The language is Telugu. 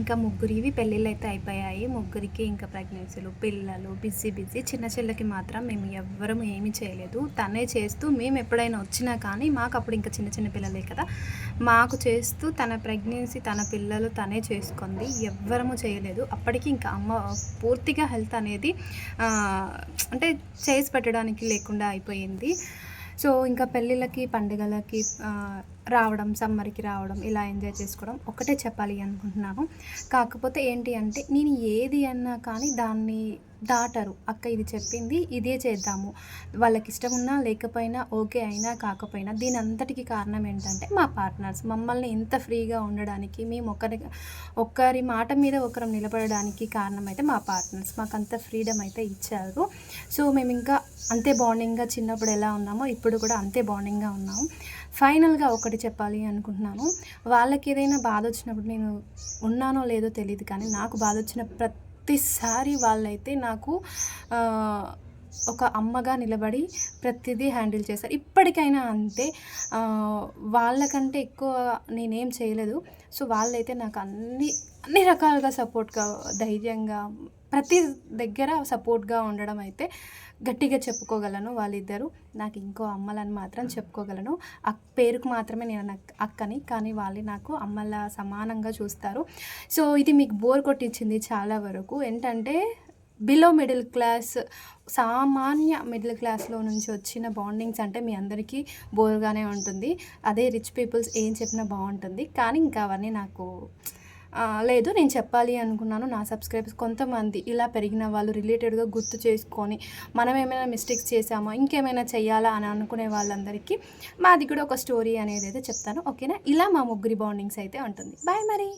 ఇంకా ముగ్గురివి పెళ్ళిళ్ళు అయితే అయిపోయాయి. ముగ్గురికి ఇంకా ప్రెగ్నెన్సీలు పిల్లలు బిజీ బిజీ. చిన్న చెల్లెకి మాత్రం మేము ఎవ్వరం ఏమీ చేయలేదు. తనే చేస్తూ మేము ఎప్పుడైనా వచ్చినా కానీ మాకు అప్పుడు ఇంకా చిన్న చిన్న పిల్లలే కదా. మాకు చేస్తూ తన ప్రెగ్నెన్సీ తన పిల్లలు తనే చేసుకుంది. ఎవ్వరము చేయలేదు. అప్పటికి ఇంకా అమ్మ పూర్తిగా హెల్త్ అనేది అంటే చేసి పెట్టడానికి లేకుండా అయిపోయింది. సో ఇంకా పెళ్ళిళ్ళకి పండుగలకి రావడం సమ్మర్కి రావడం ఇలా ఎంజాయ్ చేసుకోవడం ఒకటే చెప్పాలి అనుకుంటున్నాను. కాకపోతే ఏంటి అంటే నేను ఏది అన్నా కానీ దాన్ని దాటరు. అక్క ఇది చెప్పింది ఇదే చేద్దాము. వాళ్ళకి ఇష్టం ఉన్నా లేకపోయినా ఓకే అయినా కాకపోయినా దీని అంతటికి కారణం ఏంటంటే మా పార్ట్నర్స్. మమ్మల్ని ఇంత ఫ్రీగా ఉండడానికి మేము ఒకరి ఒకరి మాట మీద ఒకరం నిలబడడానికి కారణం అయితే మా పార్ట్నర్స్. మాకు అంత ఫ్రీడమ్ అయితే ఇచ్చారు. సో మేము ఇంకా అంతే బాండింగ్గా చిన్నప్పుడు ఎలా ఉన్నామో ఇప్పుడు కూడా అంతే బాండింగ్గా ఉన్నాము. ఫైనల్గా ఒక ఒకటి చెప్పాలి అనుకుంటున్నాను. వాళ్ళకి ఏదైనా బాధ వచ్చినప్పుడు నేను ఉన్నానో లేదో తెలియదు కానీ నాకు బాధ వచ్చిన ప్రతిసారి వాళ్ళైతే నాకు ఒక అమ్మగా నిలబడి ప్రతిదీ హ్యాండిల్ చేస్తారు ఇప్పటికైనా అంతే. వాళ్ళకంటే ఎక్కువ నేనేం చేయలేదు. సో వాళ్ళైతే నాకు అన్ని అన్ని రకాలుగా సపోర్ట్గా ధైర్యంగా ప్రతి దగ్గర సపోర్ట్గా ఉండడం అయితే గట్టిగా చెప్పుకోగలను వాళ్ళిద్దరూ. నాకు ఇంకో అమ్మలని మాత్రం చెప్పుకోగలను. ఆ పేరుకు మాత్రమే నేను నాకు అక్కని కానీ వాళ్ళు నాకు అమ్మల సమానంగా చూస్తారు. సో ఇది మీకు బోర్ కొట్టించింది చాలా వరకు. ఏంటంటే బిలో మిడిల్ క్లాస్ సామాన్య మిడిల్ క్లాస్లో నుంచి వచ్చిన బాండింగ్స్ అంటే మీ అందరికీ బోర్గానే ఉంటుంది. అదే రిచ్ పీపుల్స్ ఏం చెప్పినా బాగుంటుంది. కానీ ఇంకా అవన్నీ నాకు లేదు నేను చెప్పాలి అనుకున్నాను. నా సబ్స్క్రైబర్స్ కొంతమంది ఇలా పెరిగిన వాళ్ళు రిలేటెడ్గా గుర్తు చేసుకొని మనం ఏమైనా మిస్టేక్స్ చేసామా ఇంకేమైనా చేయాలా అని అనుకునే వాళ్ళందరికీ మాది కూడా ఒక స్టోరీ అనేది అయితే చెప్తాను. ఓకేనా? ఇలా మా ముగ్గురి బాండింగ్స్ అయితే ఉంటుంది. బాయ్ మరి.